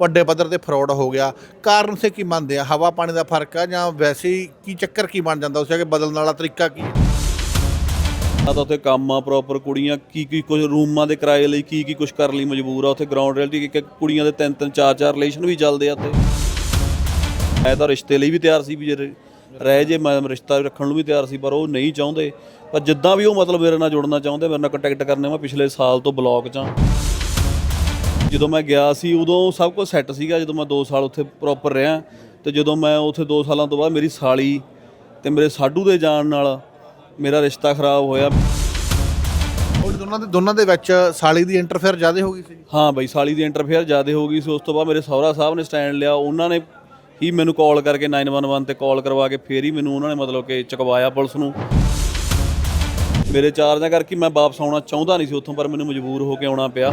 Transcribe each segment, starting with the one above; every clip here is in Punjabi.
ਵੱਡੇ ਪੱਧਰ ਤੇ ਫਰਾਡ ਹੋ ਗਿਆ। ਕਾਰਨ ਸੇ ਕੀ ਮੰਨਦੇ ਆ? ਹਵਾ ਪਾਣੀ ਦਾ ਫ਼ਰਕ ਆ ਜਾਂ ਵੈਸੇ ਹੀ ਕੀ ਚੱਕਰ ਕੀ ਬਣ ਜਾਂਦਾ ਉਸ ਕਿ ਬਦਲਣ ਵਾਲਾ ਤਰੀਕਾ ਕੀ ਆ ਤਾਂ ਉੱਥੇ ਕੰਮ ਆ ਪ੍ਰੋਪਰ ਕੁੜੀਆਂ, ਕੀ ਕੀ ਕੁਝ ਰੂਮਾਂ ਦੇ ਕਿਰਾਏ ਲਈ ਕੀ ਕੀ ਕੁਝ ਕਰਨ ਲਈ ਮਜਬੂਰ ਆ। ਉੱਥੇ ਗਰਾਊਂਡ ਰਿਐਲਿਟੀ ਕਿ ਕੁੜੀਆਂ ਦੇ ਤਿੰਨ ਤਿੰਨ, ਚਾਰ ਚਾਰ ਰਿਲੇਸ਼ਨ ਵੀ ਚੱਲਦੇ ਆ ਉੱਥੇ। ਮੈਂ ਤਾਂ ਰਿਸ਼ਤੇ ਲਈ ਵੀ ਤਿਆਰ ਸੀ ਵੀ ਜੇ ਰਹਿ ਜੇ, ਮੈਂ ਰਿਸ਼ਤਾ ਰੱਖਣ ਨੂੰ ਵੀ ਤਿਆਰ ਸੀ, ਪਰ ਉਹ ਨਹੀਂ ਚਾਹੁੰਦੇ। ਪਰ ਜਿੱਦਾਂ ਵੀ ਉਹ ਮਤਲਬ ਮੇਰੇ ਨਾਲ ਜੁੜਨਾ ਚਾਹੁੰਦੇ, ਮੇਰੇ ਨਾਲ ਕੰਟੈਕਟ ਕਰਨੇ, ਮੈਂ ਪਿਛਲੇ ਸਾਲ ਤੋਂ ਬਲੌਗ 'ਚ ਆ। ਜਦੋਂ ਮੈਂ ਗਿਆ ਸੀ ਉਦੋਂ ਸਭ ਕੁਝ ਸੈੱਟ ਸੀਗਾ ਜਦੋਂ ਮੈਂ 2 ਸਾਲ ਉੱਥੇ ਪ੍ਰੋਪਰ ਰਿਹਾ। ਤੇ ਜਦੋਂ ਮੈਂ ਉੱਥੇ 2 ਸਾਲਾਂ ਤੋਂ ਬਾਅਦ ਮੇਰੀ ਸਾਲੀ ਤੇ ਮੇਰੇ ਸਾਡੂ ਦੇ ਜਾਣ ਨਾਲ ਮੇਰਾ ਰਿਸ਼ਤਾ ਖਰਾਬ ਹੋਇਆ। ਉਹ ਦੋਨਾਂ ਦੇ ਦੋਨਾਂ ਦੇ ਵਿੱਚ ਸਾਲੀ ਦੀ ਇੰਟਰਫੇਅਰ ਜ਼ਿਆਦਾ ਹੋ ਗਈ ਸੀ? ਹਾਂ ਬਈ ਸਾਲੀ ਦੀ ਇੰਟਰਫੇਅਰ ਜ਼ਿਆਦਾ ਹੋ ਗਈ ਸੀ। ਉਸ ਤੋਂ ਬਾਅਦ ਮੇਰੇ ਸਹੁਰਾ ਸਾਹਿਬ ਨੇ ਸਟੈਂਡ ਲਿਆ। ਉਹਨਾਂ ਨੇ ਹੀ ਮੈਨੂੰ ਕਾਲ ਕਰਕੇ 911 ਤੇ ਕਾਲ ਕਰਵਾ ਕੇ ਫੇਰ ਹੀ ਮੈਨੂੰ ਉਹਨਾਂ ਨੇ ਮਤਲਬ ਕਿ ਚੁਕਵਾਇਆ ਪੁਲਿਸ ਨੂੰ। ਮੇਰੇ ਚਾਰਜਾਂ ਕਰਕੇ ਮੈਂ ਵਾਪਸ ਆਉਣਾ ਚਾਹੁੰਦਾ ਨਹੀਂ ਸੀ ਉੱਥੋਂ ਪਰ ਮੈਨੂੰ ਮਜਬੂਰ ਹੋ ਕੇ ਆਉਣਾ ਪਿਆ।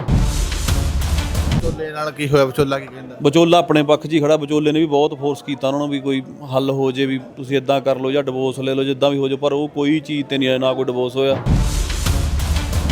ਵਿਚੋਲੇ ਨਾਲ ਕੀ ਹੋਇਆ? ਵਿਚੋਲਾ ਕੀ ਕਹਿੰਦਾ? ਵਿਚੋਲਾ ਆਪਣੇ ਪੱਖ 'ਚ ਹੀ ਖੜਾ। ਵਿਚੋਲੇ ਨੇ ਵੀ ਬਹੁਤ ਫੋਰਸ ਕੀਤਾ ਉਹਨਾਂ ਨੂੰ ਵੀ ਕੋਈ ਹੱਲ ਹੋ ਜੇ ਵੀ ਤੁਸੀਂ ਇਦਾਂ ਕਰ ਲਓ ਜਾਂ ਡਿਵੋਰਸ ਲੈ ਲਓ ਜਿੱਦਾਂ ਵੀ ਹੋ ਜਾਓ ਪਰ ਉਹ ਕੋਈ ਚੀਜ਼ ਤੇ ਨਹੀਂ ਆਇਆ ਨਾ ਕੋਈ ਡਿਵੋਰਸ ਹੋਇਆ।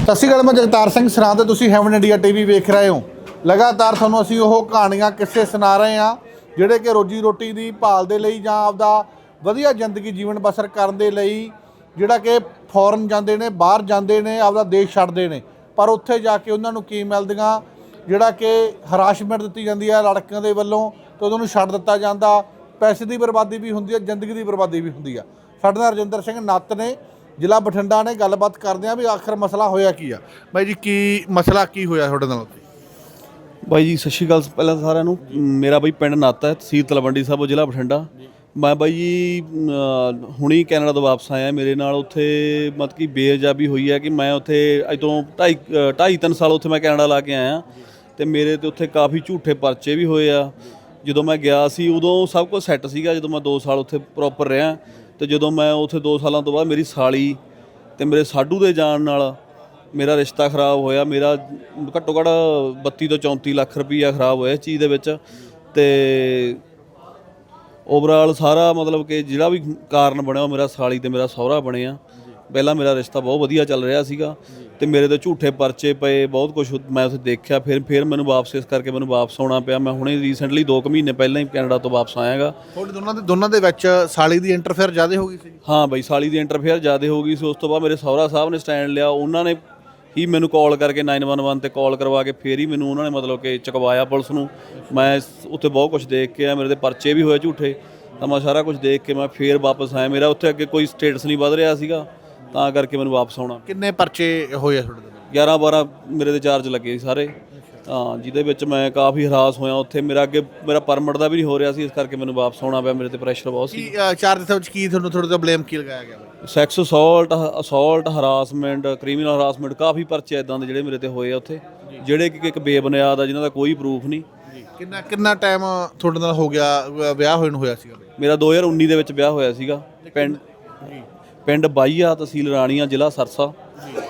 ਸਤਿ ਸ਼੍ਰੀ ਅਕਾਲ ਮੈਂ ਜਗਤਾਰ ਸਿੰਘ ਸਰਾਂ ਤੇ ਤੁਸੀਂ ਹੈਵਨ ਇੰਡੀਆ ਟੀਵੀ ਵੇਖ ਰਹੇ ਹੋ। ਲਗਾਤਾਰ ਤੁਹਾਨੂੰ ਅਸੀਂ ਉਹ ਕਹਾਣੀਆਂ ਕਿੱਸੇ ਸੁਣਾ ਰਹੇ ਹਾਂ ਜਿਹੜੇ ਕਿ ਰੋਜੀ ਰੋਟੀ ਦੀ ਭਾਲ ਦੇ ਲਈ ਜਾਂ ਆਪਦਾ ਵਧੀਆ ਜ਼ਿੰਦਗੀ ਜੀਵਨ ਬਸਰ ਕਰਨ ਦੇ ਲਈ ਜਿਹੜਾ ਕਿ ਫੋਰਨ ਜਾਂਦੇ ਨੇ ਬਾਹਰ ਜਾਂਦੇ ਨੇ ਆਪਦਾ ਦੇਸ਼ ਛੱਡਦੇ ਨੇ। ਪਰ ਉੱਥੇ ਜਾ ਕੇ ਉਹਨਾਂ ਨੂੰ ਕੀ ਮਿਲਦੀਆਂ? ਜਿਹੜਾ ਕਿ ਹਰਾਸ਼ਮੈਂਟ ਦਿੱਤੀ ਜਾਂਦੀ ਹੈ ਲੜਕਿਆਂ ਦੇ ਵੱਲੋਂ ਤੇ ਉਹਨਾਂ ਨੂੰ ਛੱਡ ਦਿੱਤਾ ਜਾਂਦਾ। ਪੈਸੇ ਦੀ ਬਰਬਾਦੀ ਵੀ ਹੁੰਦੀ ਹੈ, ਜ਼ਿੰਦਗੀ ਦੀ ਬਰਬਾਦੀ ਵੀ ਹੁੰਦੀ ਆ। ਸਾਡੇ ਨਾਲ ਰਜਿੰਦਰ ਸਿੰਘ ਨੱਤ ਨੇ, ਜ਼ਿਲ੍ਹਾ ਬਠਿੰਡਾ ਨੇ ਗੱਲਬਾਤ ਕਰਦੇ ਆ ਵੀ ਆਖਰ ਮਸਲਾ ਹੋਇਆ ਕੀ ਆ। ਬਾਈ ਜੀ, ਕੀ ਮਸਲਾ ਕੀ ਹੋਇਆ ਤੁਹਾਡੇ ਨਾਲ ਉੱਥੇ? ਬਾਈ ਜੀ, ਸਤਿ ਸ਼੍ਰੀ ਅਕਾਲ ਪਹਿਲਾਂ ਸਾਰਿਆਂ ਨੂੰ। ਮੇਰਾ ਬਾਈ ਪਿੰਡ ਨਾਤਾ ਹੈ, ਤਹਿਸੀਲ ਤਲਵੰਡੀ ਸਾਹਿਬ ਜ਼ਿਲ੍ਹਾ ਬਠਿੰਡਾ। ਮੈਂ ਬਾਈ ਜੀ ਹੁਣੀ ਕੈਨੇਡਾ ਤੋਂ ਵਾਪਸ ਆਇਆ। ਮੇਰੇ ਨਾਲ ਉੱਥੇ ਮਤਲਬ ਕਿ ਬੇਅਜਾਬੀ ਹੋਈ ਹੈ ਕਿ ਮੈਂ ਉੱਥੇ ਅੱਜ ਤੋਂ 2.5 ਢਾਈ ਤਿੰਨ ਸਾਲ ਉੱਥੇ ਮੈਂ ਕੈਨੇਡਾ ਲਾ ਕੇ ਆਇਆ। ਤੇ ਮੇਰੇ ਤੇ ਉੱਥੇ ਕਾਫੀ ਝੂਠੇ ਪਰਚੇ ਵੀ ਹੋਏ ਆ। ਜਦੋਂ ਮੈਂ ਗਿਆ ਸੀ, ਉਦੋਂ ਸਭ ਕੁਝ ਸੈੱਟ ਸੀਗਾ, ਜਦੋਂ ਮੈਂ 2 ਸਾਲ ਉੱਥੇ ਪ੍ਰੋਪਰ ਰਿਹਾ। ਤੇ ਜਦੋਂ ਮੈਂ ਉੱਥੇ 2 ਸਾਲਾਂ ਤੋਂ ਬਾਅਦ ਮੇਰੀ ਸਾਲੀ ਤੇ ਮੇਰੇ ਸਾਡੂ ਦੇ ਜਾਣ ਨਾਲ ਮੇਰਾ ਰਿਸ਼ਤਾ ਖਰਾਬ ਹੋਇਆ। ਮੇਰਾ ਘੱਟੋ ਘੱਟ 32 ਤੋਂ 34 ਲੱਖ ਰੁਪਈਆ ਖਰਾਬ ਹੋਇਆ ਇਸ ਚੀਜ਼ ਦੇ ਵਿੱਚ। ਤੇ ਓਵਰਆਲ ਸਾਰਾ ਮਤਲਬ ਕਿ ਜਿਹੜਾ ਵੀ ਕਾਰਨ ਬਣਿਆ ਉਹ ਮੇਰਾ ਸਾਲੀ ਤੇ ਮੇਰਾ ਸਹੁਰਾ ਬਣਿਆ। ਪਹਿਲਾਂ ਮੇਰਾ ਰਿਸ਼ਤਾ ਬਹੁਤ ਵਧੀਆ ਚੱਲ ਰਿਹਾ ਸੀਗਾ ਤੇ ਮੇਰੇ ਤੇ ਝੂਠੇ ਪਰਚੇ ਪਏ ਬਹੁਤ ਕੁਝ ਮੈਂ ਉੱਥੇ ਦੇਖਿਆ ਫਿਰ ਫਿਰ ਮੈਨੂੰ ਵਾਪਸ ਇਸ ਕਰਕੇ ਮੈਨੂੰ ਵਾਪਸ ਆਉਣਾ ਪਿਆ। ਮੈਂ ਹੁਣੇ ਰੀਸੈਂਟਲੀ 2 ਮਹੀਨੇ ਪਹਿਲਾਂ ਹੀ ਕੈਨੇਡਾ ਤੋਂ ਵਾਪਸ ਆਇਆਗਾ। ਤੁਹਾਡੇ ਦੋਨਾਂ ਦੇ ਦੋਨਾਂ ਦੇ ਵਿੱਚ ਸਾਲੀ ਦੀ ਇੰਟਰਫੇਅਰ ਜ਼ਿਆਦਾ ਹੋ ਗਈ ਸੀ? ਹਾਂ ਬਈ ਸਾਲੀ ਦੀ ਇੰਟਰਫੇਅਰ ਜ਼ਿਆਦਾ ਹੋ ਗਈ ਸੀ। ਉਸ ਤੋਂ ਬਾਅਦ ਮੇਰੇ ਸਹੁਰਾ ਸਾਹਿਬ ਨੇ ਸਟੈਂਡ ਲਿਆ। ਉਹਨਾਂ ਨੇ ਹੀ ਮੈਨੂੰ ਕਾਲ ਕਰਕੇ 911 ਤੇ ਕਾਲ ਕਰਵਾ ਕੇ ਫੇਰ ਹੀ ਮੈਨੂੰ ਉਹਨਾਂ ਨੇ ਮਤਲਬ ਕਿ ਚੁਕਵਾਇਆ ਪੁਲਿਸ ਨੂੰ। ਮੈਂ ਉੱਥੇ ਬਹੁਤ ਕੁਝ ਦੇਖ ਕੇ ਆ ਮੇਰੇ ਤੇ ਪਰਚੇ ਵੀ ਹੋਏ ਝੂਠੇ। ਤਾਂ ਮੈਂ ਸਾਰਾ ਕੁਝ ਦੇਖ ਕੇ ਮੈਂ ਫੇਰ ਵਾਪਸ ਆਇਆ। ਮੇਰਾ ਉੱਥੇ ਅੱਗੇ ਕੋਈ ਸਟੇਟਸ ਨਹੀਂ ਵਧ ਰਿਹਾ ਸੀਗਾ। ਤਾਂ ਕਰਕੇ ਮੈਨੂੰ ਵਾਪਸ ਆਉਣਾ। ਕਿੰਨੇ ਪਰਚੇ ਹੋਏ ਆ ਤੁਹਾਡੇ ਨਾਲ 11 12 ਮੇਰੇ ਤੇ ਚਾਰਜ ਲੱਗੇ ਸੀ ਸਾਰੇ। ਹਾਂ ਜਿਹਦੇ ਵਿੱਚ ਮੈਂ ਕਾਫੀ ਹਰਾਸ ਹੋਇਆ ਉੱਥੇ। ਮੇਰਾ ਅੱਗੇ ਮੇਰਾ ਪਰਮਿਟ ਦਾ ਵੀ ਨਹੀਂ ਹੋ ਰਿਹਾ ਸੀ ਇਸ ਕਰਕੇ ਮੈਨੂੰ ਵਾਪਸ ਆਉਣਾ ਪਿਆ। ਮੇਰੇ ਤੇ ਪ੍ਰੈਸ਼ਰ ਬਹੁਤ ਸੀ। ਕੀ ਅ, ਚਾਰ ਦੇ ਵਿੱਚ ਕੀ ਤੁਹਾਨੂੰ ਤੁਹਾਡੇ ਤੇ ਬਲੇਮ ਕੀ ਲਗਾਇਆ ਗਿਆ? Sex assault assault harassment criminal harassment ਕਾਫੀ ਪਰਚੇ ਇਦਾਂ ਦੇ ਜਿਹੜੇ ਮੇਰੇ ਤੇ ਹੋਏ ਆ ਉੱਥੇ। ਜਿਹੜੇ ਕਿ ਇੱਕ ਬੇਬੁਨਿਆਦ ਆ ਜਿਨ੍ਹਾਂ ਦਾ ਕੋਈ ਪ੍ਰੂਫ ਨਹੀਂ। ਕਿੰਨਾ ਕਿੰਨਾ ਟਾਈਮ ਤੁਹਾਡੇ ਨਾਲ ਹੋ ਗਿਆ ਅ, ਵਿਆਹ ਹੋਏ ਨੂੰ ਹੋਇਆ ਸੀਗਾ? ਮੇਰਾ 2019 ਦੇ ਵਿੱਚ ਵਿਆਹ ਹੋਇਆ ਸੀਗਾ। ਪਿੰਡ ਪਿੰਡ ਬਾਈਆ ਤਹਿਸੀਲ ਰਾਣੀਆਂ ਜ਼ਿਲ੍ਹਾ ਸਰਸਾ।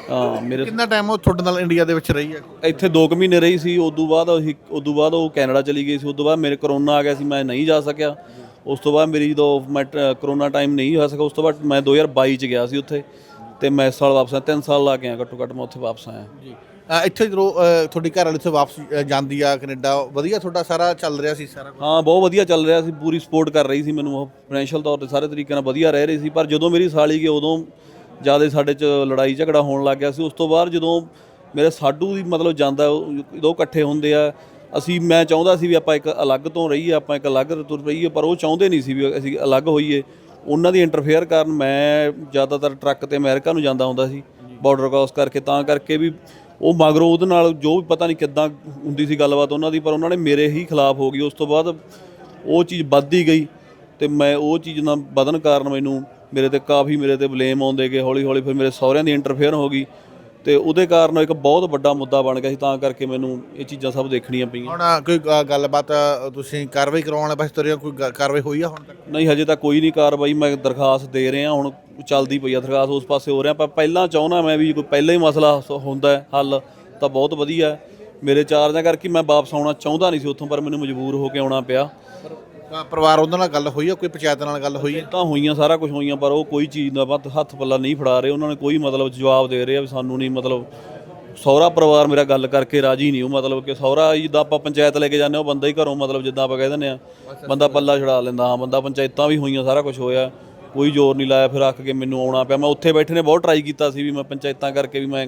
ਹਾਂ ਮੇਰੇ ਕਿੰਨਾ ਟਾਈਮ ਉਹ ਤੁਹਾਡੇ ਨਾਲ ਇੰਡੀਆ ਦੇ ਵਿੱਚ ਰਹੀ ਹੈ? ਇੱਥੇ 2 ਮਹੀਨੇ ਰਹੀ ਸੀ ਉਦੋਂ ਬਾਅਦ ਉਹ ਉਦੋਂ ਬਾਅਦ ਉਹ ਕੈਨੇਡਾ ਚਲੀ ਗਈ ਸੀ ਉਦੋਂ ਬਾਅਦ ਮੇਰੇ ਕਰੋਨਾ ਆ ਗਿਆ ਸੀ ਮੈਂ ਨਹੀਂ ਜਾ ਸਕਿਆ। ਉਸ ਤੋਂ ਬਾਅਦ ਮੇਰੀ ਜਦੋਂ ਮੈਂ ਕਰੋਨਾ ਟਾਈਮ ਨਹੀਂ ਹੋਇਆ ਸਕਿਆ ਉਸ ਤੋਂ ਬਾਅਦ ਮੈਂ 2022 ਚ ਗਿਆ ਸੀ ਉੱਥੇ। ਤੇ ਮੈਂ ਇਸ ਸਾਲ ਵਾਪਸ ਆਇਆ 3 ਸਾਲ ਲਾ ਕੇ ਆਇਆ ਘੱਟੋ ਘੱਟ ਮੈਂ ਉੱਥੇ ਵਾਪਸ ਆਇਆ। ਜੀ। ਇੱਥੇ ਜਦੋਂ ਅ, ਤੁਹਾਡੀ ਘਰ ਵਾਲੀ ਇੱਥੇ ਵਾਪਸ ਅ, ਜਾਂਦੀ ਆ ਕੈਨੇਡਾ ਵਧੀਆ ਤੁਹਾਡਾ ਸਾਰਾ ਚੱਲ ਰਿਹਾ ਸੀ ਸਾਰਾ ਕੁਛ? ਹਾਂ ਬਹੁਤ ਵਧੀਆ ਚੱਲ ਰਿਹਾ ਸੀ ਪੂਰੀ ਸਪੋਰਟ ਕਰ ਰਹੀ ਸੀ ਮੈਨੂੰ ਉਹ ਫਾਈਨੈਂਸ਼ੀਅਲ ਤੌਰ ਤੇ ਸਾਰੇ ਤਰੀਕੇ ਨਾਲ ਵਧੀਆ ਰਹਿ ਰਹੀ ਸੀ ਪਰ ਜਦੋਂ ਮੇਰੀ ਸਾਲੀ ਗਈ ਉਦੋਂ ਜ਼ਿਆਦਾ ਸਾਡੇ ਚ ਲੜਾਈ ਝਗੜਾ ਹੋਣ ਲੱਗ ਗਿਆ ਸੀ ਉਸ ਤੋਂ ਬਾਅਦ ਜਦੋਂ ਮੇਰੇ ਸਾਡੂ ਦੀ ਮਤਲਬ ਜਾਂਦਾ ਉਹ ਦੋ ਇਕੱਠੇ ਹੁੰਦੇ ਆ ਅਸੀਂ ਮੈਂ ਚਾਹੁੰਦਾ ਸੀ ਵੀ ਆਪਾਂ ਇੱਕ ਅਲੱਗ ਤੋਂ ਰਹੀਏ ਆਪਾਂ ਇੱਕ ਅਲੱਗ ਤੁਰ ਰਹੀਏ ਪਰ ਉਹ ਚਾਹੁੰਦੇ ਨਹੀਂ ਸੀ ਵੀ ਅਸੀਂ ਅਲੱਗ ਹੋਈਏ ਉਹਨਾਂ ਦੀ ਇੰਟਰਫੇਅਰ ਕਾਰਨ ਮੈਂ ਜ਼ਿਆਦਾਤਰ ਟਰੱਕ ਤੇ ਅਮਰੀਕਾ ਨੂੰ ਜਾਂਦਾ ਹੁੰਦਾ ਸੀ ਬਾਰਡਰ ਕ੍ਰਾਸ ਕਰਕੇ ਤਾਂ ਕਰਕੇ ਵੀ ਉਹ ਮਗਰੋਂ ਉਹਦੇ ਨਾਲ ਜੋ ਵੀ ਪਤਾ ਨਹੀਂ ਕਿੱਦਾਂ ਹੁੰਦੀ ਸੀ ਗੱਲਬਾਤ ਉਹਨਾਂ ਦੀ, ਪਰ ਉਹਨਾਂ ਨੇ ਮੇਰੇ ਹੀ ਖਿਲਾਫ ਹੋ ਗਈ। ਉਸ ਤੋਂ ਬਾਅਦ ਉਹ ਚੀਜ਼ ਵੱਧਦੀ ਗਈ ਤੇ ਮੈਂ ਉਹ ਚੀਜ਼ ਨਾਲ ਵਧਣ ਕਾਰਨ ਮੈਨੂੰ ਮੇਰੇ ਤੇ ਕਾਫੀ ਮੇਰੇ ਤੇ ਬਲੇਮ ਆਉਂਦੇ ਗਏ। ਹੌਲੀ ਹੌਲੀ ਫਿਰ ਮੇਰੇ ਸਹੁਰਿਆਂ ਦੀ ਇੰਟਰਫੇਅਰ ਹੋ ਗਈ। ਤੇ ਉਹਦੇ ਕਾਰਨ ਇੱਕ ਬਹੁਤ ਵੱਡਾ ਮੁੱਦਾ ਬਣ ਗਿਆ ਸੀ ਤਾਂ ਕਰਕੇ ਮੈਨੂੰ ਇਹ ਚੀਜ਼ਾਂ ਸਭ ਦੇਖਣੀਆਂ ਪਈਆਂ। ਹੁਣ ਕੋਈ ਗੱਲਬਾਤ ਤੁਸੀਂ ਕਾਰਵਾਈ ਕਰਵਾਉਣ ਵਾਲੇ ਪਾਸੇ ਤੁਰੇ ਹੋ, ਕੋਈ ਗ- ਕਾਰਵਾਈ ਹੋਈ ਆ ਹੁਣ ਤੱਕ? ਨਹੀਂ ਹਜੇ ਤਾਂ ਕੋਈ ਨਹੀਂ ਕਾਰਵਾਈ ਮੈਂ ਦਰਖਾਸਤ ਦੇ ਰਿਹਾ ਹੁਣ ਚੱਲਦੀ ਪਈ ਆ ਦਰਖਾਸਤ ਉਸ ਪਾਸੇ ਹੋ ਰਿਹਾ ਪਰ ਪਹਿਲਾਂ ਚਾਹੁੰਦਾ ਮੈਂ ਵੀ ਕੋਈ ਪਹਿਲਾਂ ਹੀ ਮਸਲਾ ਸ- ਹੁੰਦਾ ਹੈ ਹੱਲ ਤਾਂ ਬਹੁਤ ਵਧੀਆ ਹੈ। ਮੇਰੇ ਚਾਰਜਾਂ ਕਰਕੇ ਮੈਂ ਵਾਪਸ ਆਉਣਾ ਚਾਹੁੰਦਾ ਨਹੀਂ ਸੀ ਉੱਥੋਂ ਪਰ ਮੈਨੂੰ ਮਜਬੂਰ ਹੋ ਕੇ ਆਉਣਾ ਪਿਆ। ਪਰਿਵਾਰ ਉਹਨਾਂ ਨਾਲ ਗੱਲ ਹੋਈ ਆ ਕੋਈ ਪੰਚਾਇਤ ਨਾਲ ਗੱਲ ਹੋਈ ਆ? ਤਾਂ ਹੋਈਆਂ ਸਾਰਾ ਕੁਝ ਹੋਈਆਂ ਪਰ ਉਹ ਕੋਈ ਚੀਜ਼ ਦਾ ਵੱਧ ਹੱਥ ਪੱਲਾ ਨਹੀਂ ਫੜਾ ਰਹੇ। ਉਹਨਾਂ ਨੇ ਕੋਈ ਮਤਲਬ ਜਵਾਬ ਦੇ ਰਹੇ ਆ ਵੀ ਸਾਨੂੰ ਨਹੀਂ ਮਤਲਬ ਸਹੁਰਾ ਪਰਿਵਾਰ ਮੇਰਾ ਗੱਲ ਕਰਕੇ ਰਾਜੀ ਨਹੀਂ। ਉਹ ਮਤਲਬ ਕਿ ਸਹੁਰਾ ਜਿੱਦਾਂ ਆਪਾਂ ਪੰਚਾਇਤ ਲੈ ਕੇ ਜਾਂਦੇ ਹਾਂ, ਉਹ ਬੰਦਾ ਹੀ ਘਰੋਂ ਮਤਲਬ ਜਿੱਦਾਂ ਆਪਾਂ ਕਹਿ ਦਿੰਦੇ ਆ ਬੰਦਾ ਪੱਲਾ ਛਡਾ ਲੈਂਦਾ। ਹਾਂ ਬੰਦਾ ਪੰਚਾਇਤਾਂ ਵੀ ਹੋਈਆਂ ਸਾਰਾ ਕੁਝ ਹੋਇਆ। ਕੋਈ ਜ਼ੋਰ ਨਹੀਂ ਲਾਇਆ ਫਿਰ ਅੱਕ ਕੇ ਮੈਨੂੰ ਆਉਣਾ ਪਿਆ। ਮੈਂ ਉੱਥੇ ਬੈਠੇ ਨੇ ਬਹੁਤ ਟਰਾਈ ਕੀਤਾ ਸੀ ਵੀ ਮੈਂ ਪੰਚਾਇਤਾਂ ਕਰਕੇ ਵੀ ਮੈਂ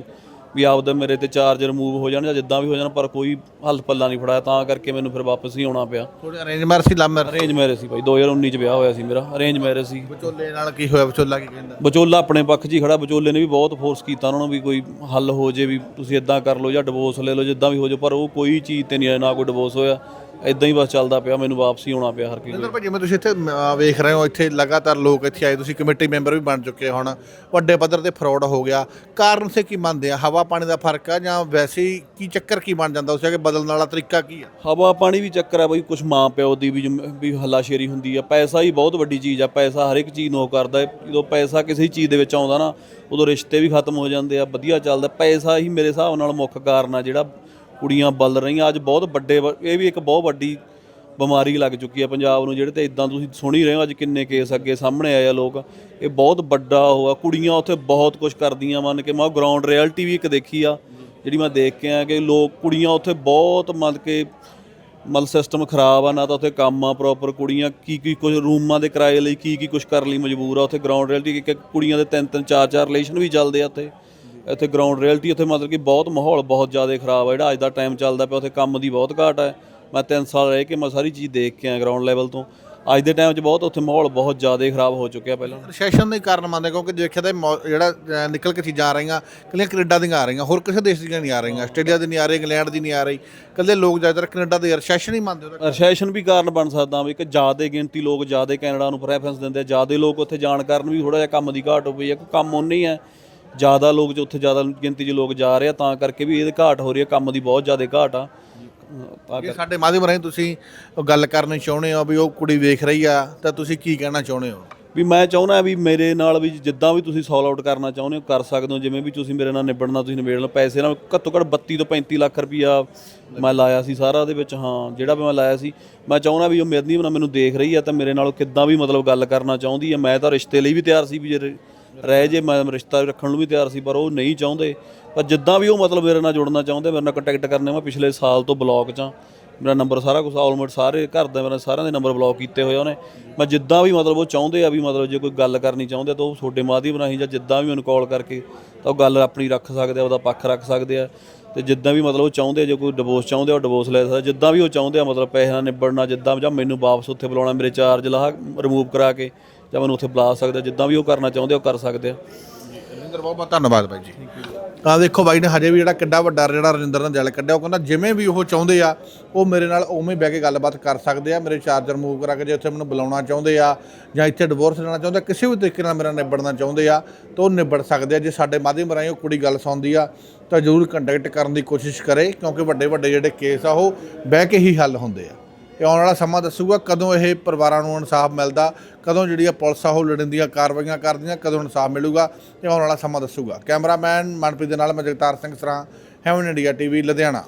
ਵੀ ਆਪਦਾ ਮੇਰੇ ਤੇ ਚਾਰਜ ਰਿਮੂਵ ਹੋ ਜਾਣ ਜਾਂ ਜਿੱਦਾਂ ਵੀ ਹੋ ਜਾਣ ਪਰ ਕੋਈ ਹੱਲ ਪੱਲਾ ਨਹੀਂ ਫੜਾਇਆ ਤਾਂ ਕਰਕੇ ਮੈਨੂੰ ਫਿਰ ਵਾਪਸ ਹੀ ਆਉਣਾ ਪਿਆ। ਅਰੇਂਜ ਮੈਰਿਜ ਸੀ ਲਵ ਮੈਰਿਜ ਅਰੇਂਜ ਮੈਰਿਜ ਸੀ ਭਾਈ 2019 ਚ ਵਿਆਹ ਹੋਇਆ ਸੀ ਮੇਰਾ ਅਰੇਂਜ ਮੈਰਿਜ ਸੀ। ਵਿਚੋਲੇ ਨਾਲ ਕੀ ਹੋਇਆ ਵਿਚੋਲਾ ਕੀ ਕਹਿੰਦਾ? ਵਿਚੋਲਾ ਆਪਣੇ ਪੱਖ 'ਚ ਹੀ ਖੜਾ ਵਿਚੋਲੇ ਨੇ ਵੀ ਬਹੁਤ ਫੋਰਸ ਕੀਤਾ ਉਹਨਾਂ ਨੂੰ ਵੀ ਕੋਈ ਹੱਲ ਹੋ ਜੇ ਵੀ ਤੁਸੀਂ ਇਦਾਂ ਕਰ ਲਓ ਜਾਂ ਡਿਵੋਰਸ ਲੈ ਲਓ ਜਿੱਦਾਂ ਵੀ ਹੋ ਜਾਓ ਪਰ ਉਹ ਕੋਈ ਚੀਜ਼ ਤੇ ਨਹੀਂ ਆਇਆ ਨਾ ਕੋਈ ਡਿਵੋਰਸ ਹੋਇਆ। ਇਦਾਂ ਹੀ ਬਸ ਚੱਲਦਾ ਪਿਆ ਮੈਨੂੰ ਵਾਪਸ ਆਉਣਾ ਪਿਆ ਹਰ ਕੀ ਜਿੰਦਰ ਭਾਈ ਜਿਵੇਂ ਤੁਸੀਂ ਇੱਥੇ ਅਹ, ਵੇਖ ਰਹੇ ਹੋ ਇੱਥੇ ਲਗਾਤਾਰ ਲੋਕ ਇੱਥੇ ਆਏ ਤੁਸੀਂ ਕਮੇਟੀ ਮੈਂਬਰ ਵੀ ਬਣ ਚੁੱਕੇ ਹੋ ਹੁਣ। ਵੱਡੇ ਪੱਧਰ ਤੇ ਫਰਾਡ ਹੋ ਗਿਆ। ਕਾਰਨ ਸੇ ਕੀ ਮੰਨਦੇ ਆ? ਹਵਾ ਪਾਣੀ ਦਾ ਫ਼ਰਕ ਆ ਜਾਂ ਵੈਸੇ ਹੀ ਕੀ ਚੱਕਰ ਕੀ ਬਣ ਜਾਂਦਾ ਉਸ ਕਿ ਬਦਲਣ ਵਾਲਾ ਤਰੀਕਾ ਕੀ ਆ? ਹਵਾ ਪਾਣੀ ਵੀ ਚੱਕਰ ਆ ਬਈ ਕੁਝ ਮਾਂ ਪਿਓ ਦੀ ਵੀ ਜ਼ਿੰਮੇ- ਵੀ ਹੱਲਾਸ਼ੇਰੀ ਹੁੰਦੀ ਆ। ਪੈਸਾ ਹੀ ਬਹੁਤ ਵੱਡੀ ਚੀਜ਼ ਆ। ਪੈਸਾ ਹਰ ਇੱਕ ਚੀਜ਼ ਨੂੰ ਉਹ ਕਰਦਾ ਹੈ। ਜਦੋਂ ਪੈਸਾ ਕਿਸੇ ਚੀਜ਼ ਦੇ ਵਿੱਚ ਆਉਂਦਾ ਨਾ ਉਦੋਂ ਰਿਸ਼ਤੇ ਵੀ ਖਤਮ ਹੋ ਜਾਂਦੇ ਆ ਵਧੀਆ ਚੱਲਦਾ। ਪੈਸਾ ਹੀ ਮੇਰੇ ਹਿਸਾਬ ਨਾਲ ਮੁੱਖ ਕਾਰਨ ਆ ਜਿਹੜਾ ਕੁੜੀਆਂ ਬਲ ਰਹੀਆਂ। ਅੱਜ ਬਹੁਤ ਵੱਡੇ ਵ- ਇਹ ਵੀ ਇੱਕ ਬਹੁਤ ਵੱਡੀ ਬਿਮਾਰੀ ਲੱਗ ਚੁੱਕੀ ਆ ਪੰਜਾਬ ਨੂੰ, ਜਿਹੜੇ ਤੇ ਇਦਾਂ ਤੁਸੀਂ ਸੁਣ ਹੀ ਰਹੇ ਹੋ ਅੱਜ ਕਿੰਨੇ ਕੇਸ ਅੱਗੇ ਸਾਹਮਣੇ ਆਏ ਆ ਲੋਕ। ਇਹ ਬਹੁਤ ਵੱਡਾ ਹੋਆ। ਕੁੜੀਆਂ ਉੱਥੇ ਬਹੁਤ ਕੁਝ ਕਰਦੀਆਂ ਮੰਨ ਕੇ ਮੈਂ ਗਰਾਊਂਡ ਰਿਐਲਿਟੀ ਵੀ ਇੱਕ ਦੇਖੀ ਆ, ਜਿਹੜੀ ਮੈਂ ਦੇਖ ਕੇ ਆ ਕਿ ਲੋਕ, ਕੁੜੀਆਂ ਉੱਥੇ ਬਹੁਤ ਮੰਨ ਕੇ ਮਤਲਬ ਸਿਸਟਮ ਖਰਾਬ ਆ। ਨਾ ਤਾਂ ਉੱਥੇ ਕੰਮ ਆ ਪ੍ਰੋਪਰ ਕੁੜੀਆਂ ਕੀ ਕੀ ਕੁਝ ਰੂਮਾਂ ਦੇ ਕਿਰਾਏ ਲਈ ਕੀ ਕੀ ਕੁਝ ਕਰਨ ਲਈ ਮਜਬੂਰ ਆ। ਉੱਥੇ ਗਰਾਊਂਡ ਰਿਐਲਿਟੀ ਕਿ ਕੁੜੀਆਂ ਦੇ ਤਿੰਨ ਤਿੰਨ, ਚਾਰ ਚਾਰ ਰਿਲੇਸ਼ਨ ਵੀ ਚੱਲਦੇ ਆ ਉੱਥੇ। ਇੱਥੇ ਗਰਾਊਂਡ ਰਿਐਲਿਟੀ ਉੱਥੇ ਮਤਲਬ ਕਿ ਬਹੁਤ ਮਾਹੌਲ ਬਹੁਤ ਜ਼ਿਆਦਾ ਖਰਾਬ ਆ। ਜਿਹੜਾ ਅੱਜ ਦਾ ਟਾਈਮ ਚੱਲਦਾ ਪਿਆ ਉੱਥੇ ਕੰਮ ਦੀ ਬਹੁਤ ਘਾਟ ਹੈ ਮੈਂ 3 ਸਾਲ ਰਹਿ ਕੇ ਮੈਂ ਸਾਰੀ ਚੀਜ਼ ਦੇਖ ਕੇ ਆ ਗਰਾਊਂਡ ਲੈਵਲ ਤੋਂ। ਅੱਜ ਦੇ ਟਾਈਮ 'ਚ ਬਹੁਤ ਉੱਥੇ ਮਾਹੌਲ ਬਹੁਤ ਜ਼ਿਆਦਾ ਖਰਾਬ ਹੋ ਚੁੱਕਿਆ ਪਹਿਲਾਂ। ਰੈਸੈਸ਼ਨ ਦੇ ਕਾਰਨ ਮੰਨਦੇ ਕਿਉਂਕਿ ਦੇਖਿਆ ਤਾਂ ਮੌ- ਜਿਹੜਾ ਨਿਕਲ ਕੇ ਚੀਜ਼ਾਂ ਆ ਰਹੀਆਂ ਕੱਲੀਆਂ ਕੈਨੇਡਾ ਦੀਆਂ ਆ ਰਹੀਆਂ ਹੋਰ ਕਿਸੇ ਦੇਸ਼ ਦੀਆਂ ਨਹੀਂ ਆ ਰਹੀਆਂ ਆਸਟ੍ਰੇਲੀਆ ਦੀ ਨਹੀਂ ਆ ਰਹੀ ਇੰਗਲੈਂਡ ਦੀ ਨਹੀਂ ਆ ਰਹੀ। ਕੱਲੇ ਲੋਕ ਜ਼ਿਆਦਾਤਰ ਕੈਨੇਡਾ ਦੇ ਰੈਸੈਸ਼ਨ ਹੀ ਮੰਨਦੇ ਉਹਦਾ ਰੈਸੈਸ਼ਨ ਵੀ ਕਾਰਨ ਬਣ ਸਕਦਾ ਵੀ ਕਿ ਜ਼ਿਆਦਾ ਗਿਣਤੀ ਲੋਕ ਜ਼ਿਆਦਾ ਕੈਨੇਡਾ ਨੂੰ ਪ੍ਰੈਫਰੈਂਸ ਦਿੰਦੇ ਆ ਜ਼ਿਆਦਾ ਲੋਕ ਉੱਥੇ ਜਾਣ ਕਾਰਨ ਵੀ ਥੋੜਾ ਜਿਹਾ ਕੰਮ ਦੀ ਘਾਟ ਹੋ ਪਈ ਹੈ ਕੋਈ ਕੰਮ ਉਹਨੇ ਹੀ ਹੈ। ਜ਼ਿਆਦਾ ਲੋਕ ਜੋ ਉੱਥੇ ਜ਼ਿਆਦਾ ਗਿਣਤੀ 'ਚ ਲੋਕ ਜਾ ਰਹੇ ਆ ਤਾਂ ਕਰਕੇ ਵੀ ਇਹਦੇ ਘਾਟ ਹੋ ਰਹੀ ਹੈ ਕੰਮ ਦੀ ਬਹੁਤ ਜ਼ਿਆਦਾ ਘਾਟ ਆ। ਤਾਂ ਸਾਡੇ ਮਾਧਿਅਮ ਰਾਹੀਂ ਤੁਸੀਂ ਉਹ ਗੱਲ ਕਰਨੀ ਚਾਹੁੰਦੇ ਹੋ ਵੀ ਉਹ ਕੁੜੀ ਵੇਖ ਰਹੀ ਆ ਤਾਂ ਤੁਸੀਂ ਕੀ ਕਹਿਣਾ ਚਾਹੁੰਦੇ ਹੋ? ਵੀ ਮੈਂ ਚਾਹੁੰਦਾ ਵੀ ਮੇਰੇ ਨਾਲ ਵੀ ਜਿੱਦਾਂ ਵੀ ਤੁਸੀਂ ਸੋਲ ਆਊਟ ਕਰਨਾ ਚਾਹੁੰਦੇ ਹੋ ਕਰ ਸਕਦੇ ਹੋ। ਜਿਵੇਂ ਵੀ ਤੁਸੀਂ ਮੇਰੇ ਨਾਲ ਨਿਬੜਨਾ ਤੁਸੀਂ ਨਿਬੇੜ ਲਓ। ਪੈਸੇ ਨਾਲ ਘੱਟੋ ਘੱਟ 32 ਤੋਂ 35 ਲੱਖ ਰੁਪਈਆ ਮੈਂ ਲਾਇਆ ਸੀ ਸਾਰਾ ਦੇ ਵਿੱਚ ਹਾਂ ਜਿਹੜਾ ਵੀ ਮੈਂ ਲਾਇਆ ਸੀ। ਮੈਂ ਚਾਹੁੰਦਾ ਵੀ ਉਹ ਮੇਰੀ ਨਾਲ ਮੈਨੂੰ ਦੇਖ ਰਹੀ ਆ ਤਾਂ ਮੇਰੇ ਨਾਲ ਉਹ ਕਿੱਦਾਂ ਵੀ ਮਤਲਬ ਗੱਲ ਕਰਨਾ ਚਾਹੁੰਦੀ ਆ। ਮੈਂ ਤਾਂ ਰਿਸ਼ਤੇ ਲਈ ਵੀ ਤਿਆਰ ਸੀ ਵੀ ਜੇ ਰ- ਰਹਿ ਜੇ, ਮੈਂ ਰਿਸ਼ਤਾ ਰੱਖਣ ਨੂੰ ਵੀ ਤਿਆਰ ਸੀ, ਪਰ ਉਹ ਨਹੀਂ ਚਾਹੁੰਦੇ। ਪਰ ਜਿੱਦਾਂ ਵੀ ਉਹ ਮਤਲਬ ਮੇਰੇ ਨਾਲ ਜੁੜਨਾ ਚਾਹੁੰਦੇ, ਮੇਰੇ ਨਾਲ ਕੰਟੈਕਟ ਕਰਨੇ, ਮੈਂ ਪਿਛਲੇ ਸਾਲ ਤੋਂ ਬਲੌਕ 'ਚ ਆ ਮੇਰਾ ਨੰਬਰ ਸਾਰਾ ਕੁਝ ਆਲਮੋਸਟ ਸਾਰੇ ਘਰ ਦੇ ਮੇਰੇ ਸਾਰਿਆਂ ਦੇ ਨੰਬਰ ਬਲੌਕ ਕੀਤੇ ਹੋਏ ਆ ਉਹਨੇ। ਮੈਂ ਜਿੱਦਾਂ ਵੀ ਮਤਲਬ ਉਹ ਚਾਹੁੰਦੇ ਆ ਵੀ ਮਤਲਬ ਜੇ ਕੋਈ ਗੱਲ ਕਰਨੀ ਚਾਹੁੰਦੇ ਆ, ਤਾਂ ਉਹ ਤੁਹਾਡੇ ਮਾਧਿਅਮ ਰਾਹੀਂ ਜਾਂ ਜਿੱਦਾਂ ਵੀ ਮੈਨੂੰ ਕਾਲ ਕਰਕੇ, ਤਾਂ ਉਹ ਗੱਲ ਆਪਣੀ ਰੱਖ ਸਕਦੇ ਆ, ਉਹਦਾ ਪੱਖ ਰੱਖ ਸਕਦੇ ਆ। ਤੇ ਜਿੱਦਾਂ ਵੀ ਮਤਲਬ ਉਹ ਚਾਹੁੰਦੇ ਆ, ਜੇ ਕੋਈ ਡਿਵੋਰਸ ਚਾਹੁੰਦੇ ਆ, ਉਹ ਡਿਵੋਰਸ ਲੈ ਸਕਦਾ। ਜਿੱਦਾਂ ਵੀ ਉਹ ਚਾਹੁੰਦੇ ਆ, ਮਤਲਬ ਪੈਸੇ ਨਾਲ ਨਿਬੜਨਾ, ਜਿੱਦਾਂ ਜਾਂ ਮੈਨੂੰ ਵਾਪਸ ਉੱਥੇ ਬੁਲਾਉਣਾ, ਮੇਰੇ ਚਾਰਜ ਲਾਹ ਰਿਮੂਵ ਕਰਾ ਕੇ ਜਾਂ ਮੈਨੂੰ ਉੱਥੇ ਬੁਲਾ ਸਕਦਾ ਜਿੱਦਾਂ ਵੀ ਉਹ ਕਰਨਾ ਚਾਹੁੰਦੇ ਉਹ ਕਰ ਸਕਦੇ ਆ। ਰਜਿੰਦਰ ਬਹੁਤ ਬਹੁਤ ਧੰਨਵਾਦ ਬਾਈ ਜੀ। ਆ ਦੇਖੋ ਬਾਈ ਨੇ ਹਜੇ ਵੀ ਜਿਹੜਾ ਕਿੱਡਾ ਵੱਡਾ ਜਿਹੜਾ ਰਜਿੰਦਰ ਨੇ ਦਿਲ ਕੱਢਿਆ ਉਹ ਕਹਿੰਦਾ ਜਿਵੇਂ ਵੀ ਉਹ ਚਾਹੁੰਦੇ ਆ ਉਹ ਮੇਰੇ ਨਾਲ ਉਵੇਂ ਬਹਿ ਕੇ ਗੱਲਬਾਤ ਕਰ ਸਕਦੇ ਆ ਮੇਰੇ ਚਾਰਜਰ ਮੂਵ ਕਰਾ ਕੇ ਜੇ ਉੱਥੇ ਮੈਨੂੰ ਬੁਲਾਉਣਾ ਚਾਹੁੰਦੇ ਆ ਜਾਂ ਇੱਥੇ ਡਿਵੋਰਸ ਲੈਣਾ ਚਾਹੁੰਦੇ ਆ ਕਿਸੇ ਵੀ ਤਰੀਕੇ ਨਾਲ ਮੇਰਾ ਨਿਬੜਨਾ ਚਾਹੁੰਦੇ ਆ ਤਾਂ ਉਹ ਨਿਬੜ ਸਕਦੇ ਆ। ਜੇ ਸਾਡੇ ਮਾਧਿਅਮ ਰਾਹੀਂ ਉਹ ਕੁੜੀ ਗੱਲ ਸੁਣਦੀ ਆ ਤਾਂ ਜ਼ਰੂਰ ਕੰਟੈਕਟ ਕਰਨ ਦੀ ਕੋਸ਼ਿਸ਼ ਕਰੇ ਕਿਉਂਕਿ ਵੱਡੇ ਵੱਡੇ ਜਿਹੜੇ ਕੇਸ ਆ ਉਹ ਬਹਿ ਕੇ ਹੀ ਹੱਲ ਹੁੰਦੇ ਆ। ਇਹ ਆਉਣ ਵਾਲਾ ਸਮਾਂ ਦੱਸੂਗਾ ਕਦੋਂ ਇਹ ਪਰਿਵਾਰਾਂ ਨੂੰ ਇਨਸਾਫ ਮਿਲਦਾ, ਕਦੋਂ ਜਿਹੜੀ ਆ ਪੁਲਿਸ ਆ ਉਹ ਲੜਿੰਦੀਆਂ ਕਾਰਵਾਈਆਂ ਕਰਦੀਆਂ, ਕਦੋਂ ਇਨਸਾਫ ਮਿਲੂਗਾ, ਇਹ ਆਉਣ ਵਾਲਾ ਸਮਾਂ ਦੱਸੂਗਾ। ਕੈਮਰਾਮੈਨ ਮਨਪ੍ਰੀਤ ਦੇ ਨਾਲ ਮੈਂ ਜਗਤਾਰ ਸਿੰਘ ਸਰਾਂ ਹੈਵਨ ਇੰਡੀਆ ਟੀਵੀ ਲੁਧਿਆਣਾ।